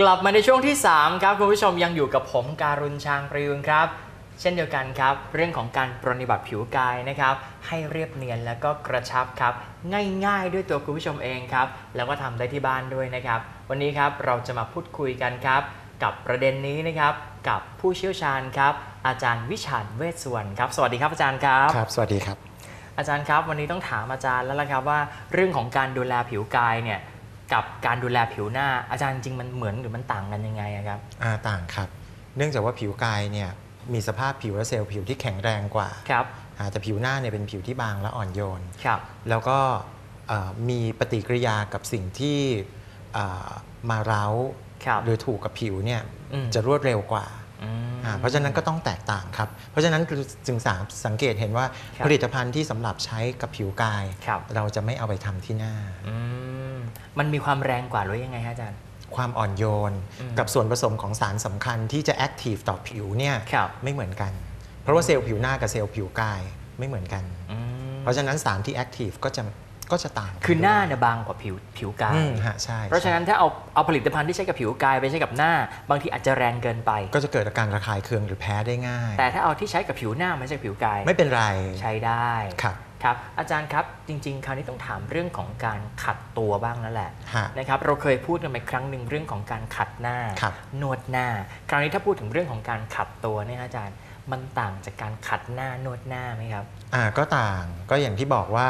กลับมาในช่วงที่ 3 ครับคุณผู้ชมยังอยู่กับผมการุณชางประยุนครับ เช่นเดียวกันครับ เรื่องของการปรนนิบัติผิวกายนะครับ ให้เรียบเนียนแล้วก็กระชับครับ ง่ายๆ ด้วยตัวคุณผู้ชมเองครับ แล้วก็ทำได้ที่บ้านด้วยนะครับ วันนี้ครับเราจะมาพูดคุยกันครับ กับประเด็นนี้นะครับ กับผู้เชี่ยวชาญครับ อาจารย์วิชาญเวชสุวรรณครับ สวัสดีครับอาจารย์ครับครับ สวัสดีครับ อาจารย์ครับ วันนี้ต้องถามอาจารย์แล้วละครับว่า เรื่องของการดูแลผิวกายเนี่ย กับการดูแลผิวหน้าอาจารย์จริงมันเหมือนหรือมันต่างกันยังไงอะครับอ่าต่างครับ เนื่องจากว่าผิวกายเนี่ยมีสภาพผิวและเซลล์ผิวที่แข็งแรงกว่าครับอ่าแต่ผิวหน้าเนี่ยเป็นผิวที่บางและอ่อนโยนครับแล้วก็เอ่อมีปฏิกิริยากับสิ่งที่เอ่อมาเร้าครับหรือถูกกับผิวเนี่ยอืมจะรวดเร็วกว่าอืมอ่า เพราะฉะนั้นก็ต้องแตกต่างครับ เพราะฉะนั้นจึงสามสังเกตเห็นว่าครับผลิตภัณฑ์ที่สำหรับใช้กับผิวกายครับเราจะไม่เอาไปทำที่หน้าอืมมันมีความแรงกว่าหรือยังไงฮะอาจารย์ ความอ่อนโยนอืมกับส่วนผสมของสารสำคัญที่จะแอคทีฟต่อผิวเนี่ยครับไม่เหมือนกัน เพราะว่าเซลล์ผิวหน้ากับเซลล์ผิวกายไม่เหมือนกันอืมเพราะฉะนั้นสารที่แอคทีฟก็จะ ก็จะต่างกัคือหน้าเนี่ยบางกว่าผิวผิวกาย อืมฮะใช่เพราะฉะนั้นถ้าเอาเอาผลิตภัณฑ์ที่ใช้กับผิวกายไปใช้กับหน้า บางทีอาจจะแรงเกินไป ก็จะเกิดอาการระคายเคืองหรือแพ้ได้ง่าย แต่ถ้าเอาที่ใช้กับผิวหน้าไม่ใช่ผิวกายไม่เป็นไรใช้ได้ครับ ครับ อาจารย์ครับจริง ๆ คราวนี้ต้องถามเรื่องของการขัดตัวบ้างนั่นแหละฮะนะครับเราเคยพูดกันไปครั้งหนึ่งเรื่องของการขัดหน้า ครับ นวดหน้า คราวนี้ถ้าพูดถึงเรื่องของการขัดตัวเนี่ยอาจารย์ มันต่างจากการขัดหน้านวดหน้าไหมครับ อ่าก็ต่างก็อย่างที่บอกว่า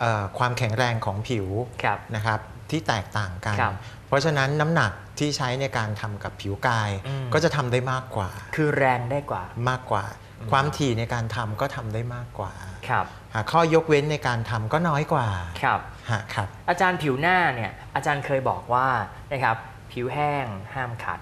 เอ่อความแข็งแรงของผิวครับนะครับที่แตกต่างกันครับเพราะฉะนั้นน้ำหนักที่ใช้ในการทำกับผิวกายอืมก็จะทำได้มากกว่า คือแรงได้กว่ามากกว่า ความถี่ในการทำก็ทำได้มากกว่าครับหาข้อยกเว้นในการทำก็น้อยกว่าครับฮะครับ อาจารย์ผิวหน้าเนี่ยอาจารย์เคยบอกว่านะครับผิวแห้งห้ามขัด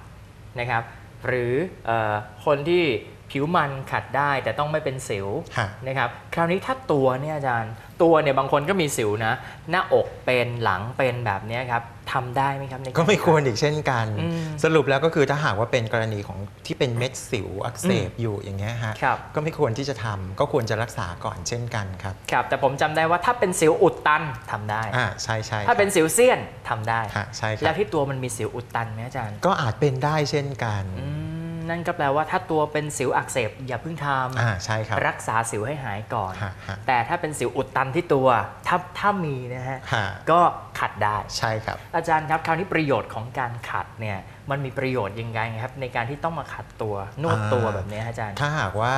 นะครับ หรือเออคนที่ ผิวมันขัดได้แต่ต้องไม่เป็นสิวฮะ นะครับคราวนี้ถ้าตัวเนี่ยอาจารย์ ตัวเนี่ยบางคนก็มีสิวนะ หน้าอกเป็นหลังเป็นแบบเนี้ยครับทำได้ไหมครับในาร ก็ไม่ควรอีกเช่นกัน อืมสรุปแล้วก็คือถ้าหากว่าเป็นกรณีของที่เป็นเม็ดสิวอักเสบอยู่อย่างเงี้ยฮะครับ ก็ไม่ควรที่จะทำก็ควรจะรักษาก่อนเช่นกันครับครับ แต่ผมจำได้ว่าถ้าเป็นสิวอุดตันทำได้ อ่าใช่ใช่ถ้าเป็นสิวเซียนทำได้ ฮะใช่คแล้รัวบที่ตัวมันมีสิวอุดตันไหมอาจารย์ ก็อาจเป็นได้เช่นกันอืม นั่นก็แปลว่าถ้าตัวเป็นสิวอักเสบอย่าเพิ่งทอ่าใช่ครับำรักษาสิวให้หายก่อนฮะฮะแต่ถ้าเป็นสิวอุดตันที่ตัวถ้าถ้ามีนะฮะฮะก็ขัดได้ใช่ครับ อาจารย์ครับคราวนี้ประโยชน์ของการขัดเนี่ยมันมีประโยชน์ยังไงครับ ในการที่ต้องมาขัดตัวนวดตัวอ่าแบบนี้ฮะอาจารย์ ถ้าหากว่า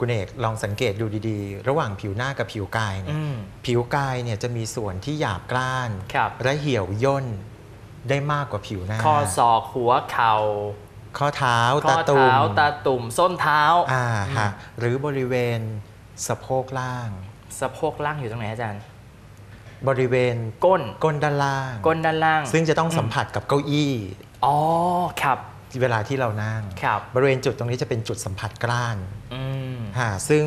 คุณเอกลองสังเกตดูดีๆ ระหว่างผิวหน้ากับผิวกายเนี่ยอืมผิวกายเนี่ยจะมีส่วนที่หยาบกร้านครับและเหี่ยวย่นได้มากกว่าผิวหน้า ข้อศอกหัวเข่า ข้อเท้าข้ตาอตุ่มเท้าตาตุ่มส้นเท้าอ่าอืมฮะหรือบริเวณสะโพกล่าง สะโพกล่างอยู่ตรงไหนอาจารย์ บริเวณก้นก้นด้านล่าง ก้นด้านล่าง ซึ่งจะต้องสัมผัสกับเก้าอี้อ๋อครับ เวลาที่เรานั่งครับ บริเวณจุดตรงนี้จะเป็นจุดสัมผัสกล้านอืมฮะซึ่ง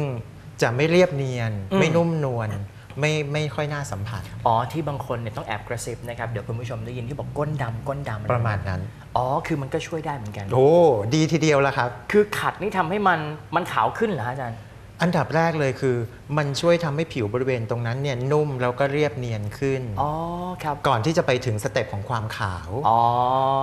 จะไม่เรียบเนียนอืมไม่นุ่มนวลไม่ไม่ค่อยน่าสัมผัส อ๋อที่บางคนเนี่ยต้องแอบกระซิบนะครับ เดี๋ยวคุณผู้ชมได้ยินที่บอกก้นดำก้นดำอไประมาณนั้น อ๋อ คือมันก็ช่วยได้เหมือนกัน โอ้ดีทีเดียวแล้วครับ คือขัดนี่ทำให้มันมันขาวขึ้นเหรอฮะอาจารย์ อันดับแรกเลยคือ มันช่วยทำให้ผิวบริเวณตรงนั้นเนี่ยนุ่มแล้วก็เรียบเนียนขึ้น อ๋อครับ ก่อนที่จะไปถึงสเต็ปของความขาว อ๋อ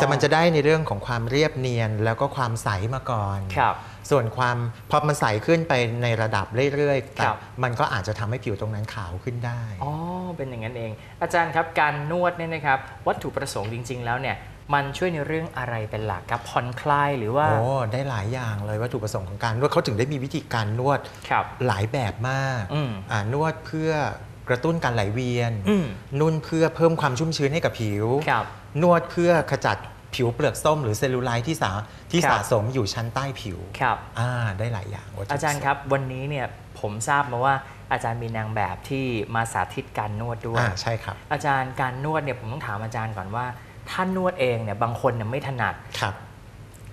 แต่มันจะได้ในเรื่องของความเรียบเนียนแล้วก็ความใสมาก่อน ครับ ส่วนความพอมันใสขึ้นไปในระดับเรื่อยๆแต่ครับ มันก็อาจจะทำให้ผิวตรงนั้นขาวขึ้นได้ อ๋อ เป็นอย่างนั้นเอง อาจารย์ครับ การนวดเนี่ยนะครับ วัตถุประสงค์จริง ๆ แล้วเนี่ย มันช่วยในเรื่องอะไรเป็นหลักครับผ่อนคลายหรือว่าโอ้ได้หลายอย่างเลยวัตถุประสงค์ของการนวดเขาถึงได้มีวิธีการนวดครับหลายแบบมากอืมอ่านวดเพื่อกระตุ้นการไหลเวียนอืมนุ่นเพื่อเพิ่มความชุ่มชื้นให้กับผิวครับนวดเพื่อขจัดผิวเปลือกส้มหรือเซลลูไลท์ที่สาที่ครับสะสมอยู่ชั้นใต้ผิวครับอ่าได้หลายอย่างวัตถุอาจารย์ครับ วันนี้เนี่ยผมทราบมาว่าอาจารย์มีนางแบบที่มาสาธิตการนวดด้วยอ่าใช่ครับ อาจารย์การนวดเนี่ยผมต้องถามอาจารย์ก่อนว่า ถ้านวดเองเนี่ยบางคนเนี่ยไม่ถนัดครับ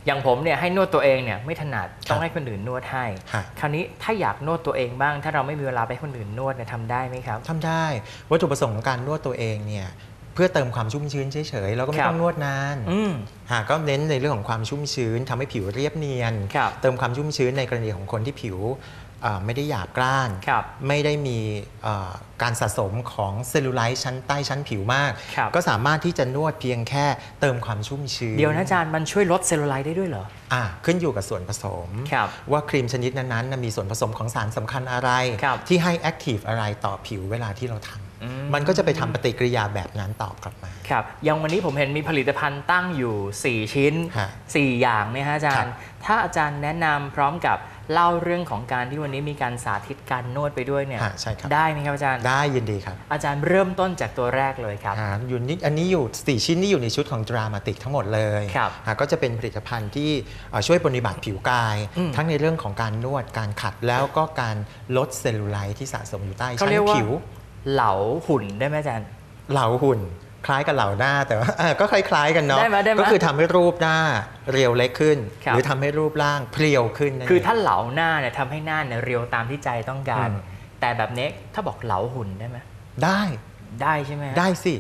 อย่างผมเนี่ยให้นวดตัวเองเนี่ยไม่ถนัดครับต้องให้คนอื่นนวดให้ฮะคราวนี้ถ้าอยากนวดตัวเองบ้าง ถ้าเราไม่มีเวลาไปให้คนอื่นนวดเนี่ยทำได้ไหมครับทำได้ วัตถุประสงค์ของการนวดตัวเองเนี่ยเพื่อเติมความชุ่มชื้นเฉยๆแล้วก็ไม่ครับต้องนวดนานอืมหากก็เน้นในเรื่องของความชุ่มชื้นทำให้ผิวเรียบเนียนครับเติมความชุ่มชื้นในกรณีของคนที่ผิวเอ่อ ไม่ได้หยาบกร้านครับไม่ได้มีเอ่อการสะสมของเซลลูไลท์ชั้นใต้ชั้นผิวมากครับก็สามารถที่จะนวดเพียงแค่เติมความชุ่มชื้น เดี๋ยวนะอาจารย์มันช่วยลดเซลลูไลท์ได้ด้วยเหรออะขึ้นอยู่กับส่วนผสมครับว่าครีมชนิดนั้นๆนะมีส่วนผสมของสารสำคัญอะไรครับที่ให้แอคทีฟอะไรต่อผิวเวลาที่เราทอืมำมันก็จะไปทำปฏิกิริยาแบบนั้นตอบกลับมา ครับอย่างวันนี้ผมเห็นมีผลิตภัณฑ์ตั้งอยู่ 4 ชิ้นฮะ4อย่างเนี่ยฮะอาจารครัย์บถ้าอาจารย์แนะนำพร้อมกับ เล่าเรื่องของการที่วันนี้มีการสาธิตการนวดไปด้วยเนี่ยฮะใช่ครับได้ไหมครับอาจารย์ได้ยินดีครับ อาจารย์เริ่มต้นจากตัวแรกเลยครับอ่าอยู่นี่อันนี้อยู่ 4 ชิ้นนี่อยู่ในชุดของดรามาติกทั้งหมดเลยครับอ่าก็จะเป็นผลิตภัณฑ์ที่เอ่อช่วยปฏิบัติผิวกายอืมทั้งในเรื่องของการนวดการขัดแล้วก็การลดเซลลูไลท์ที่สะสมอยู่ใต้เขาชั้นเรียกว่าผิว เหลาหุ่นได้ไหมอาจารย์เหลาหุ่น คล้ายกับเหลาหน้าแต่ว่าเอ่อก็คล้าย ๆ กันเนาะได้ไหมได้ไหมก็คือทำให้รูปหน้าเรียวเล็กขึ้นครับหรือทำให้รูปร่างเพรียวขึ้นนั่นคือเงถ้าเหลาหน้าเนี่ยทำให้หน้าเนี่ยเรียวตามที่ใจต้องการอืมแต่แบบนี้ถ้าบอกเหลาหุ่นได้ไหมได้ได้ใช่ไหมฮะได้สิ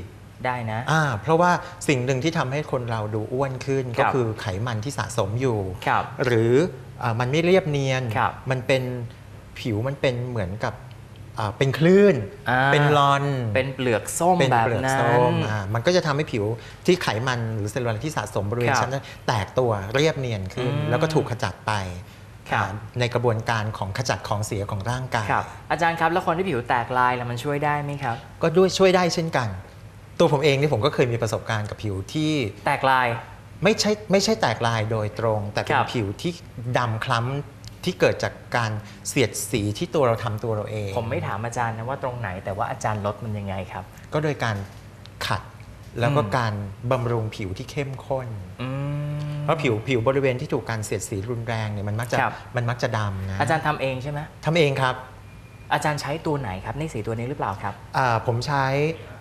ได้นะอ่าเพราะว่าสิ่งหนึ่งที่ทำให้คนเราดูอ้วนขึ้นครัก็บคือไขมันที่สะสมอยู่ครับหรืออามันไม่เรียบเนียนครับมันเป็นผิวมันเป็นเหมือนกับ อ่าเป็นคลื่น อ่า เป็นลอน เป็นเปลือกส้มเป็นแบบเปลือกนั้ส้นมอ่ามันก็จะทำให้ผิวที่ไขมันหรือเซลลูไลท์ที่สะสมบริเวณครับชั้นนั้นแตกตัวเรียบเนียนขึ้น อืมแล้วก็ถูกขจัดไปครับ อ่าในกระบวนการของขจัดของเสียของร่างกาย ครับ อาจารย์ครับ แล้วคนที่ผิวแตกลายแล้วมันช่วยได้ไหมครับ ก็ด้วยช่วยได้เช่นกัน ตัวผมเองนี่ผมก็เคยมีประสบการณ์กับผิวที่แตกลาย ไม่ใช่ไม่ใช่แตกลายโดยตรง แต่เป็คนรับผิวที่ดำคล้ำ ที่เกิดจากการเสียดสีที่ตัวเราทำตัวเราเอง ผมไม่ถามอาจารย์นะว่าตรงไหนแต่ว่าอาจารย์ลดมันยังไงครับ ก็โดยการขัดแล้วก็อืมการบำรุงผิวที่เข้มข้น อืม เพราะผิวผิวบริเวณที่ถูกการเสียดสีรุนแรงเนี่ยมันมักจะครับ มันมักจะดำนะอาจารย์ทำเองใช่ไหม ทำเองครับ อาจารย์ใช้ตัวไหนครับในสีตัวนี้หรือเปล่าครับ อ่าผมใช้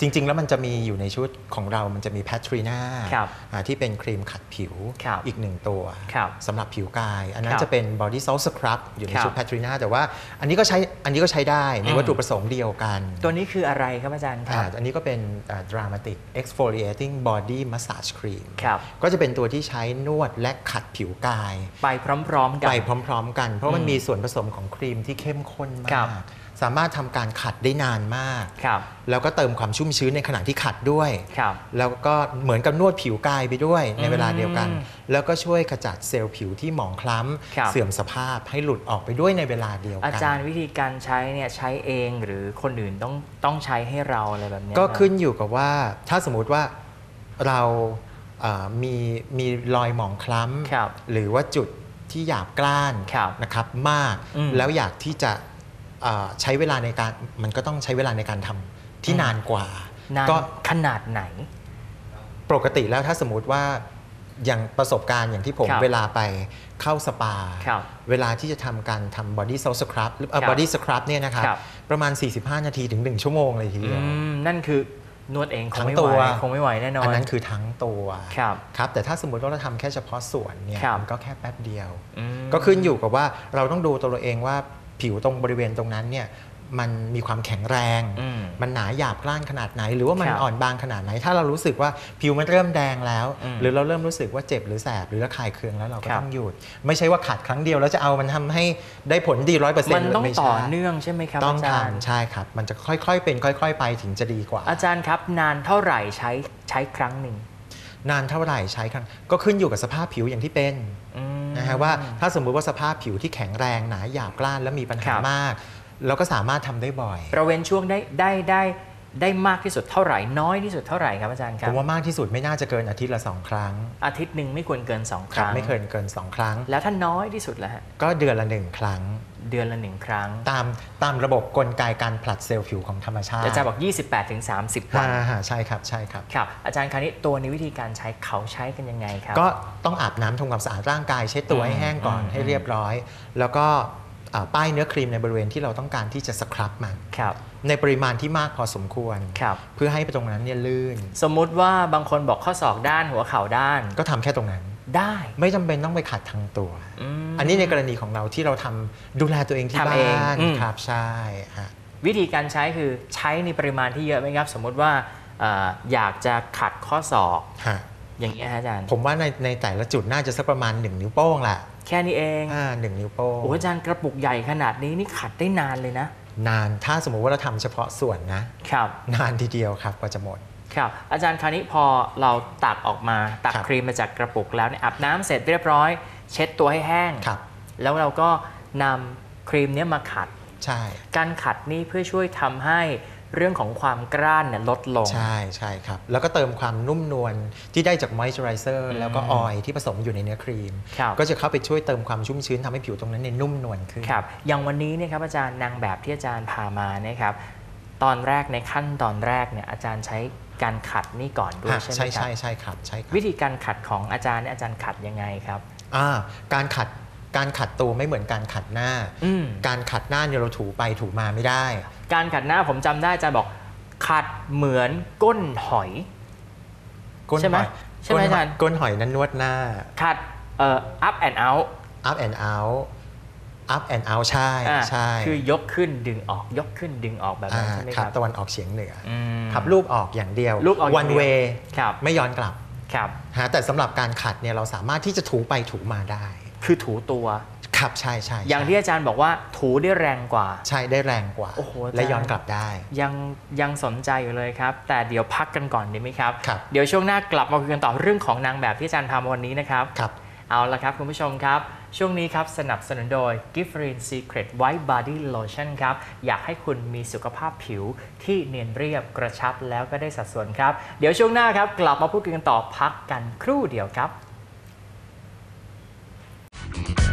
จริง ๆ แล้วมันจะมีอยู่ในชุดของเรามันจะมีแพทรีนาครับที่เป็นครีมขัดผิวครับอีกหนึ่งตัวครับสำหรับผิวกาย อันนั้คนรับจะเป็น body salt scrub อยู่ในครับ ชุดแพทรีนาแต่ว่าอันนี้ก็ใช้อันนี้ก็ใช้ได้ในอืมวัตถุประสงค์เดียวกันตัวนี้คืออะไรครับอาจารย์คอ่ารับอันนี้ก็เป็นอ่า dramatic exfoliating body massage cream ครับ ก็จะเป็นตัวที่ใช้นวดและขัดผิวกาย ไปพร้อมๆกัน ไปพร้อม ๆ กัน เพราะมันอืมมีส่วนผสมของครีมที่เข้มข้นมาครับก สามารถทำการขัดได้นานมากครับแล้วก็เติมความชุ่มชื้นในขณะที่ขัดด้วยครับแล้วก็เหมือนกับนวดผิวกายไปด้วยในเวลาเดียวกันอืมแล้วก็ช่วยขจัดเซลล์ผิวที่หมองคล้ครับำเสื่อมสภาพให้หลุดออกไปด้วยในเวลาเดียวอากันจารย์วิธีการใช้เนี่ยใช้เองหรือคนอื่นต้องต้องใช้ให้เราอะไรแบบเนี้ยก็ครับขึ้นอยู่กับว่าถ้าสมมุติว่าเราเอ่อมีมีรอยหมองคล้ครับำหรือว่าจุดที่หยาบกร้านครับนะครับมากอืมแล้วอยากที่จะเอ่อ ใช้เวลาในการมันก็ต้องใช้เวลาในการทำที่อืมนานกว่านานก็ขนาดไหน ปกติแล้วถ้าสมมติว่าอย่างประสบการณ์อย่างที่ผมครับเวลาไปเข้าสปาครับเวลาที่จะทำการทำบอดี้โซสครับหรือครับบอดี้สครับเนี่ยนะครับครับประมาณ 45 นาทีถึง 1 ชั่วโมงเลยทีอืเดียวมนั่นคือนวดเองคทั้งงไม่ตัไหววคงไม่ไหวแน่นอน อันนั้นคือทั้งตัวครับครับแต่ถ้าสมมติว่าเราทำแค่เฉพาะส่วนเนี่ยครับมันก็แค่แป๊บเดียวอืมก็ขึ้นอยู่กับว่าเราต้องดูตัวเราเองว่า ผิวตรงบริเวณตรงนั้นเนี่ยมันมีความแข็งแรงอืมมันหนาหยาบกร้านขนาดไหน หรือว่ามันครับอ่อนบางขนาดไหน ถ้าเรารู้สึกว่าผิวมันเริ่มแดงแล้วอืมหรือเราเริ่มรู้สึกว่าเจ็บหรือแสบหรือระคายเคืองแล้วเราก็ครับต้องหยุด ไม่ใช่ว่าขัดครั้งเดียวแล้วจะเอามันทำให้ได้ผลดีร้อยเปอร์เซ็นต์มันต้องไม่ต่อใช่เนื่องใช่ไหมครับต้องอาจารย์ทำใช่ครับ มันจะค่อยๆ เป็นค่อย ๆ ไปถึงจะดีกว่า อาจารย์ครับนานเท่าไหร่ใช้ใช้ครั้งหนึ่งนานเท่าไหร่ใช้ครั้งก็ขึ้นอยู่กับสภาพผิวอย่างที่เป็นอืมนะ ฮะว่าถ้าสมมุติว่าสภาพผิวที่แข็งแรงหนาหยาบกร้านและมีปัญคหารับมาก เราก็สามารถทำได้บ่อย เราเว้นช่วงได้ได้ได้ ได้มากที่สุดเท่าไหร่ น้อยที่สุดเท่าไหร่ครับอาจารย์คผรับมว่ามากที่สุดไม่น่าจะเกินอาทิตย์ละสองครั้งอาทิตย์หนึ่งไม่ควรเกินสองคครับรั้งไม่เคยเกินสองครั้ง แล้วถ้าน้อยที่สุดแล้วฮะก็เดือนละหนึ่งครั้ง เดือนละหนึ่งครั้งตามตามระบบกลไกการผลัดเซลล์ผิวของธรรมชาติอาจารย์บอก 28ถึง30วัน อ่าฮะใช่ครับใช่ครับ ครับอาจารย์คราวนี้ตัวนี้วิธีการใช้เขาใช้กันยังไงครับ ก็ต้องอาบน้ำทำความสะอาดร่างกายเช็ดตัวอืมให้แห้งก่อนอืมให้เรียบร้อย แล้วก็อ่า ป้ายเนื้อครีมในบริเวณที่เราต้องการที่จะสครับมันครับในปริมาณที่มากพอสมควรครับเพื่อให้ตรงนั้นเนี่ยลื่น สมมุติว่าบางคนบอกข้อศอกด้านหัวเข่าด้าน ก็ทำแค่ตรงนั้นได้ ไม่จำเป็นต้องไปขัดทั้งตัวมอันนี้ในกรณีของเราที่เราทำดูแลตัวเองที่ทำบ้เองานอืมครับใช่ฮะวิธีการใช้คือใช้ในปริมาณที่เยอะไหมครับ สมมุติว่าเอ่ออยากจะขัดข้อศอกฮะอย่างนี้ยฮะอาจารย์ ผมว่าในในแต่ละจุดน่าจะสักประมาณ1นิ้วโป้งแหละ แค่นี้เองอ่าหนึ่งนิ้วโป้งโอ้อาจารย์กระปุกใหญ่ขนาดนี้นี่ขัดได้นานเลยนะ นานถ้าสมมุติว่าเราทำเฉพาะส่วนนะครับ นานทีเดียวครับกว่าจะหมดครับอาจารย์คราวนี้พอเราตักออกมาตักครับครีมมาจากกระปุกแล้วเนี่ยอาบน้ำเสร็จเรียบร้อย เช็ดตัวให้แห้งครับแล้วเราก็นำครีมเนี้ยมาขัดใช่การขัดนี่เพื่อช่วยทำให้ เรื่องของความกร้านเนี่ยลดลง ใช่ใช่ครับ แล้วก็เติมความนุ่มนวลที่ได้จากมอยส์เจอไรเซออืร์มแล้วก็ออยล์ที่ผสมอยู่ในเนื้อครีม ครับก็จะเข้าไปช่วยเติมความชุ่มชื้นทำให้ผิวตรงนั้นเนี่ยนุ่มนวลขึ้น ครับ อย่างวันนี้เนี่ยครับอาจารย์นางแบบที่อาจารย์พามาเนี่ยครับ ตอนแรกในขั้นตอนแรกเนี่ยอาจารย์ใช้การขัดนี่ก่อนด้วยอะใช่ไหมใช่ครับใช่ใช่ครับใช่ครับวิธีการขัดของอาจารย์เนี่ยอาจารย์ขัดยังไงครับ อ่าการขัด การขัดตัวไม่เหมือนการขัดหน้าอืมการขัดหน้าเนี่ยเราถูไปถูมาไม่ได้ การขัดหน้าผมจำได้อาจารย์บอกขัดเหมือนก้นหอยก้นใช่ไหมอยใช่ไหมก้นอาจารย์ก้นหอยนั้นนวดหน้า ขัดเอ่อ up and out up and out up and out ใช่อ่าใช่คือยกขึ้นดึงออกยกขึ้นดึงออกแบบนั้นอ่าใช่ไหมคครัรับบตะวันออกเฉียงเหนือออืมขับรูปออกอย่างเดียวรูปออกอย่าง one เดียว way ครับไม่ย้อนกลับครับฮะแต่สำหรับการขัดเนี่ยเราสามารถที่จะถูไปถูมาได้ คือถูตัว ครับใช่ใช่อย่างที่อาจารย์บอกว่าถูได้แรงกว่า ใช่ได้แรงกว่า โอ้โหอาจารย์และย้อนกลับได้ ยังยังสนใจอยู่เลยครับ แต่เดี๋ยวพักกันก่อนดีไหมครับครับเดี๋ยวช่วงหน้ากลับมาคุยกันต่อเรื่องของนางแบบที่อาจารย์พามาวันนี้นะครับครับ เอาละครับคุณผู้ชมครับ ช่วงนี้ครับสนับสนุนโดย g i f f r i n Secret White Body Lotion ครับ อยากให้คุณมีสุขภาพผิวที่เนียนเรียบกระชับแล้วก็ได้สัดส่วนครับ เดี๋ยวช่วงหน้าครับกลับมาพูดคุยกันต่อพักกันครู่เดียวครับ Thank you.